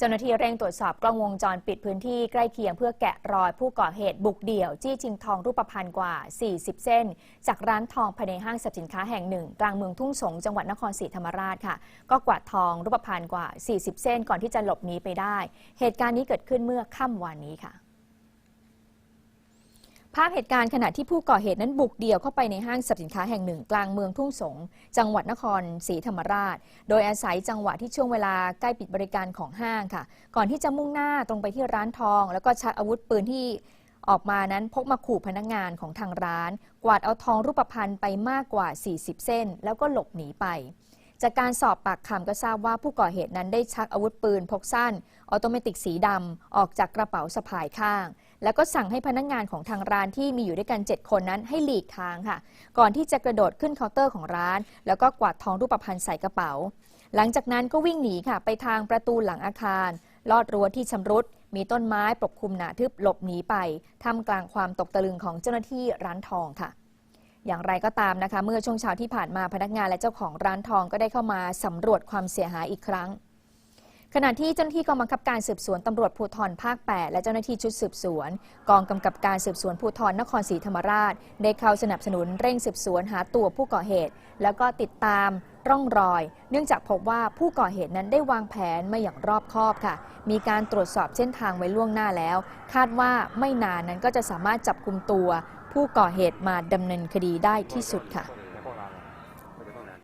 เจ้าหน้าที่เร่งตรวจสอบกล้องวงจรปิดพื้นที่ใกล้เคียงเพื่อแกะรอยผู้ก่อเหตุบุกเดี่ยว จี้ชิงทองรูปพรรณกว่า 40 เส้น จากร้านทองภายในห้างสรรพสินค้าแห่งหนึ่ง กลางเมืองทุ่งสงจังหวัดนครศรีธรรมราชค่ะ ก็กวาดทองรูปพรรณกว่า 40 เส้น ก่อนที่จะหลบหนีไปได้ เหตุการณ์นี้เกิดขึ้นเมื่อค่ำวานนี้ค่ะ ภาพเหตุการณ์ขณะที่ผู้ก่อเหตุนั้นบุกเดี่ยวเข้าไปในห้างสรรพสินค้าแห่งหนึ่ง กลางเมืองทุ่งสง จังหวัดนครศรีธรรมราช โดยอาศัยจังหวะที่ช่วงเวลาใกล้ปิดบริการของห้างค่ะ ก่อนที่จะมุ่งหน้าตรงไปที่ร้านทอง แล้วก็ชักอาวุธปืนที่ออกมานั้นพกมาขู่พนักงานของทางร้าน กวาดเอาทองรูปพรรณไปมากกว่า 40 เส้น แล้วก็หลบหนีไป จากการสอบปากคำก็ทราบว่าผู้ก่อเหตุนั้นได้ชักอาวุธปืนพกสั้น ออโตเมติกสีดำออกจากกระเป๋าสะพายข้าง แล้วก็สั่งให้พนักงานของทางร้านที่มีอยู่ด้วยกัน 7 คนนั้นให้หลีกทางค่ะ ก่อนที่จะกระโดดขึ้นเคาน์เตอร์ของร้าน แล้วก็กวาดทองรูปพรรณใส่กระเป๋า หลังจากนั้นก็วิ่งหนีค่ะ ไปทางประตูหลังอาคาร ลอดรั้วที่ชำรุด มีต้นไม้ปกคลุมหนาทึบหลบหนีไปท่ามกลางความตกตะลึงของเจ้าหน้าที่ร้านทองค่ะ อย่างไรก็ตามนะคะ เมื่อช่วงเช้าที่ผ่านมาพนักงานและเจ้าของร้านทองก็ได้เข้ามาสำรวจความเสียหายอีกครั้ง ขณะที่เจ้าหน้าที่กองบังคับการสืบสวนตำรวจภูธรภาค 8 และเจ้าหน้าที่ชุดสืบสวน กองกำกับการสืบสวนภูธรนครศรีธรรมราช ได้เข้าสนับสนุนเร่งสืบสวนหาตัวผู้ก่อเหตุ แล้วก็ติดตามร่องรอย เนื่องจากพบว่าผู้ก่อเหตุนั้นได้วางแผนมาอย่างรอบคอบค่ะ มีการตรวจสอบเส้นทางไว้ล่วงหน้าแล้ว คาดว่าไม่นานนั้นก็จะสามารถจับกลุ่มตัว ผู้ก่อเหตุมาดำเนินคดีได้ที่สุดค่ะ